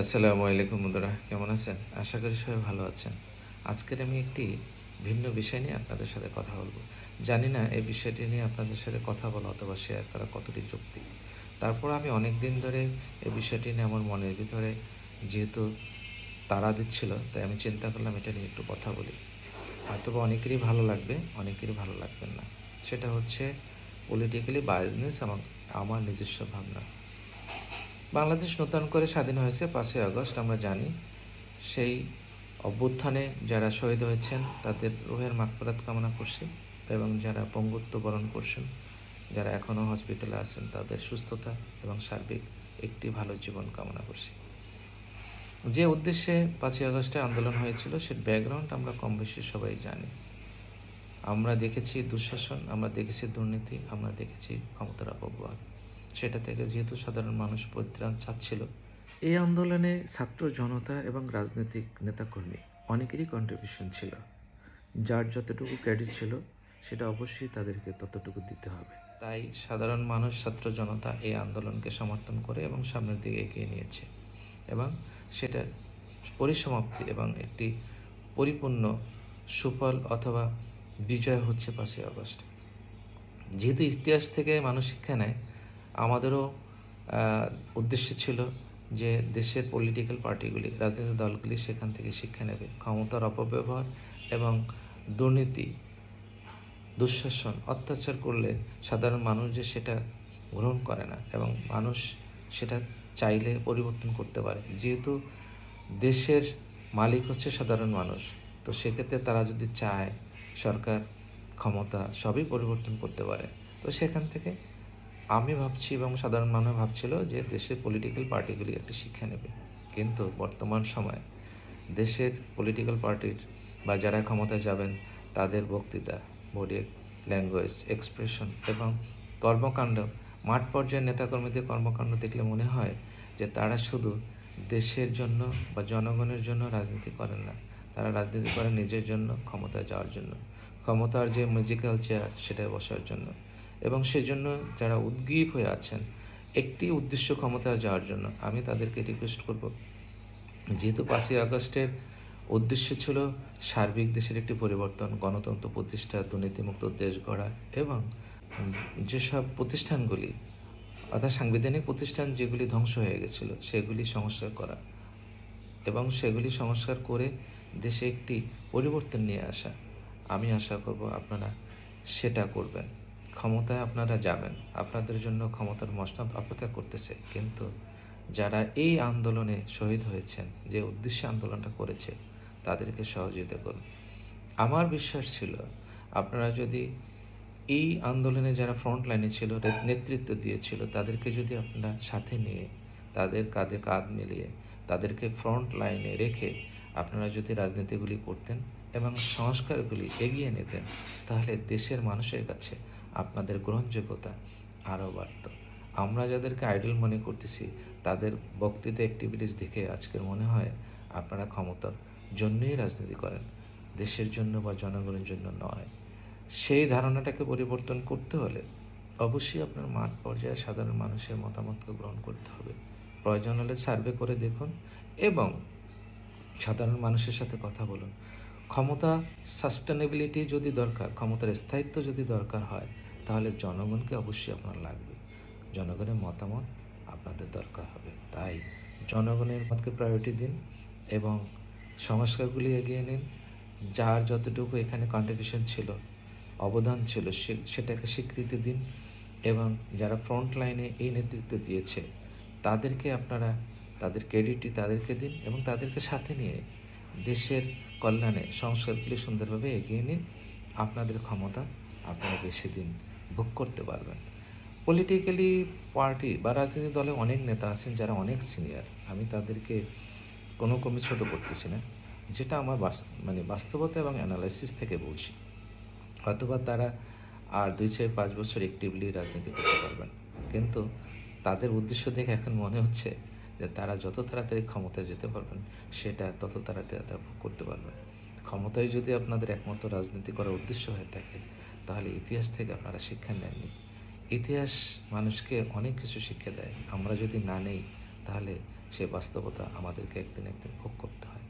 আসসালামু আলাইকুম বন্ধুরা, কেমন আছেন? আশা করি সবাই ভালো আছেন। আজকের আমি একটি ভিন্ন বিষয় নিয়ে আপনাদের সাথে কথা বলব। জানি না এই বিষয়টি নিয়ে আপনাদের সাথে কথা বলা অথবা শেয়ার করা কতটি যুক্তি। তারপর আমি অনেক দিন ধরে এই বিষয়টি নিয়ে আমার মনের ভিতরে যেহেতু তাড়া দিচ্ছিল, তাই আমি চিন্তা করলাম এটা নিয়ে একটু কথা বলি। হয়তোবা অনেকেরই ভালো লাগবে, অনেকেরই ভালো লাগবে না। সেটা হচ্ছে পলিটিক্যালি বায়াসনেস এবং আমার নিজস্ব ভাবনা। বাংলাদেশ নতুন করে স্বাধীন হয়েছে পাঁচই আগস্ট, আমরা জানি। সেই অভ্যুত্থানে যারা শহীদ হয়েছেন, তাদের রুহের মাগফিরাত কামনা করছি এবং যারা পঙ্গুত্ব বরণ করছেন, যারা এখনও হসপিটালে আছেন, তাদের সুস্থতা এবং সার্বিক একটি ভালো জীবন কামনা করছি। যে উদ্দেশ্যে পাঁচই আগস্টে আন্দোলন হয়েছিল, সে ব্যাকগ্রাউন্ড আমরা কম বেশি সবাই জানি। আমরা দেখেছি দুঃশাসন, আমরা দেখেছি দুর্নীতি, আমরা দেখেছি ক্ষমতার অপব্যবহার সেটা থেকে যেহেতু সাধারণ মানুষ পরিত্রাণ চাচ্ছিল। এই আন্দোলনে ছাত্র জনতা এবং রাজনৈতিক নেতাকর্মী অনেকেরই কন্ট্রিবিউশন ছিল। যার যতটুকু ক্রেডিট ছিল সেটা অবশ্যই তাদেরকে ততটুকু দিতে হবে। তাই সাধারণ মানুষ ছাত্র জনতা এই আন্দোলনকে সমর্থন করে এবং সামনের দিকে এগিয়ে নিয়েছে এবং সেটার পরিসমাপ্তি এবং একটি পরিপূর্ণ সুফল অথবা বিজয় হচ্ছে পাঁচই আগস্ট। যেহেতু ইতিহাস থেকে মানুষ শিক্ষা নেয় আমাদেরও উদ্দেশ্য ছিল যে দেশের পলিটিক্যাল পার্টিগুলি রাজনৈতিক দলগুলি সেখান থেকে শিক্ষা নেবে। ক্ষমতার অপব্যবহার এবং দুর্নীতি, দুঃশাসন, অত্যাচার করলে সাধারণ মানুষ যে সেটা গ্রহণ করে না এবং মানুষ সেটা চাইলে পরিবর্তন করতে পারে। যেহেতু দেশের মালিক হচ্ছে সাধারণ মানুষ, তো সেক্ষেত্রে তারা যদি চায় সরকার ক্ষমতা সবই পরিবর্তন করতে পারে, তো সেখান থেকে আমি ভাবছি এবং সাধারণ মানুষ ভাবছিল যে দেশের পলিটিক্যাল পার্টিগুলি একটি শিক্ষা নেবে। কিন্তু বর্তমান সময়ে দেশের পলিটিক্যাল পার্টির বা যারা ক্ষমতায় যাবেন, তাদের বক্তৃতা বডি ল্যাঙ্গুয়েজ এক্সপ্রেশন এবং কর্মকাণ্ড, মাঠ পর্যায়ের নেতাকর্মীদের কর্মকাণ্ড দেখলে মনে হয় যে তারা শুধু দেশের জন্য বা জনগণের জন্য রাজনীতি করেন না, তারা রাজনীতি করেন নিজের জন্য, ক্ষমতায় যাওয়ার জন্য। ক্ষমতার যে মিউজিক্যাল চেয়ার সেটায় বসার জন্য। এবং সেজন্য যারা উদ্গ্রীব হয়ে আছেন, একটি উদ্দেশ্য ক্ষমতায় যাওয়ার জন্য আমি তাদেরকে রিকোয়েস্ট করব। যেহেতু পাঁচই আগস্টের উদ্দেশ্য ছিল সার্বিক দেশের একটি পরিবর্তন, গণতন্ত্র প্রতিষ্ঠা, দুর্নীতিমুক্ত দেশ গড়া এবং যেসব প্রতিষ্ঠানগুলি, অর্থাৎ সাংবিধানিক প্রতিষ্ঠান যেগুলি ধ্বংস হয়ে গেছিল, সেগুলি সংস্কার করা এবং সেগুলি সংস্কার করে দেশে একটি পরিবর্তন নিয়ে আসা। আমি আশা করব আপনারা সেটা করবেন। ক্ষমতায় আপনারা যাবেন। আপনাদের জন্য ক্ষমতার মসনদ অপেক্ষা করতেছে। কিন্তু যারা এই আন্দোলনে শহীদ হয়েছেন, যে উদ্দেশ্যে আন্দোলনটা করেছে, তাদেরকে সহযোগিতা করুন। আমার বিশ্বাস ছিল, আপনারা যদি এই আন্দোলনে যারা ফ্রন্ট লাইনে ছিল, নেতৃত্ব দিয়েছিল, তাদেরকে যদি আপনারা সাথে নিয়ে, তাদের কাঁধে কাঁধ মিলিয়ে, তাদেরকে ফ্রন্ট লাইনে রেখে আপনারা যদি রাজনীতিগুলি করতেন এবং সংস্কারগুলি এগিয়ে নিতেন, তাহলে দেশের মানুষের কাছে আপনাদের গ্রহণযোগ্যতা আরও বাড়ত। আমরা যাদেরকে আইডল মনে করতেছি, তাদের বক্তৃতা অ্যাক্টিভিটিস দেখে আজকের মনে হয় আপনারা ক্ষমতার জন্যই রাজনীতি করেন, দেশের জন্য বা জনগণের জন্য নয়। সেই ধারণাটাকে পরিবর্তন করতে হলে অবশ্যই আপনার মাঠ পর্যায়ে সাধারণ মানুষের মতামতকে গ্রহণ করতে হবে। প্রয়োজন হলে সার্ভে করে দেখুন এবং সাধারণ মানুষের সাথে কথা বলুন। ক্ষমতা সাস্টেনেবিলিটি যদি দরকার, ক্ষমতার স্থায়িত্ব যদি দরকার হয় তাহলে জনগণকে অবশ্যই আপনার লাগবে। জনগণের মতামত আপনাদের দরকার হবে। তাই জনগণের মতকে প্রায়োরিটি দিন এবং সংস্কারগুলি এগিয়ে নিন। যার যতটুকু এখানে কন্ট্রিবিউশন ছিল, অবদান ছিল সেটাকে স্বীকৃতি দিন এবং যারা ফ্রন্ট লাইনে এই নেতৃত্ব দিয়েছে, তাদেরকে আপনারা তাদের ক্রেডিটটি তাদেরকে দিন এবং তাদেরকে সাথে নিয়ে দেশের কল্যাণে সংস্কারগুলি সুন্দরভাবে এগিয়ে নিন। আপনাদের ক্ষমতা আপনারা বেশি দিন ভোগ করতে পারবেন। পলিটিক্যালি পার্টি বা রাজনৈতিক দলে অনেক নেতা আছেন যারা অনেক সিনিয়র আমি তাদেরকে কোনো ক্রমে ছোট করতেছি না। যেটা আমার মানে বাস্তবতা এবং অ্যানালাইসিস থেকে বলছি। হয়তোবা তারা আর দুই চার পাঁচ বছর অ্যাক্টিভলি রাজনীতি করতে পারবেন। কিন্তু তাদের উদ্দেশ্য দেখে এখন মনে হচ্ছে যে তারা যত তাড়াতাড়ি ক্ষমতায় যেতে পারবেন, সেটা তত তাড়াতাড়ি তারা ভোগ করতে পারবেন। ক্ষমতায় যদি আপনাদের একমাত্র রাজনীতি করার উদ্দেশ্য হয়ে থাকে, তাহলে ইতিহাস থেকে আপনারা শিক্ষা নেননি। ইতিহাস মানুষকে অনেক কিছু শিক্ষা দেয়। আমরা যদি না নেই, তাহলে সে বাস্তবতা আমাদেরকে একদিন একদিন ভোগ করতে হয়।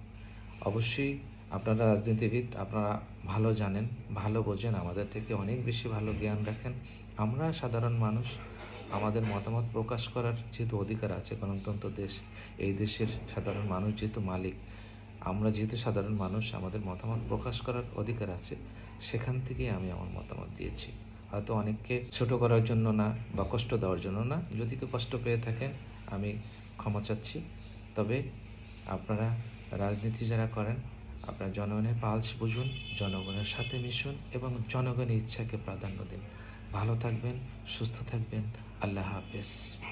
অবশ্যই আপনারা রাজনীতিবিদ, আপনারা ভালো জানেন, ভালো বোঝেন, আমাদের থেকে অনেক বেশি ভালো জ্ঞান রাখেন। আমরা সাধারণ মানুষ, আমাদের মতামত প্রকাশ করার যেহেতু অধিকার আছে গণতন্ত্র দেশ, এই দেশের সাধারণ মানুষ যেহেতু মালিক আমরা যেহেতু সাধারণ মানুষ, আমাদের মতামত প্রকাশ করার অধিকার আছে, সেখান থেকেই আমি আমার মতামত দিয়েছি। হয়তো অনেককে ছোট করার জন্য না বা কষ্ট দেওয়ার জন্য না, যদি কেউ কষ্ট পেয়ে থাকেন, আমি ক্ষমা চাচ্ছি। তবে আপনারা রাজনীতি যারা করেন, আপনারা জনগণের পালস বুঝুন, জনগণের সাথে মিশুন এবং জনগণের ইচ্ছাকে প্রাধান্য দিন। ভালো থাকবেন, সুস্থ থাকবেন, আল্লাহ হাফেজ।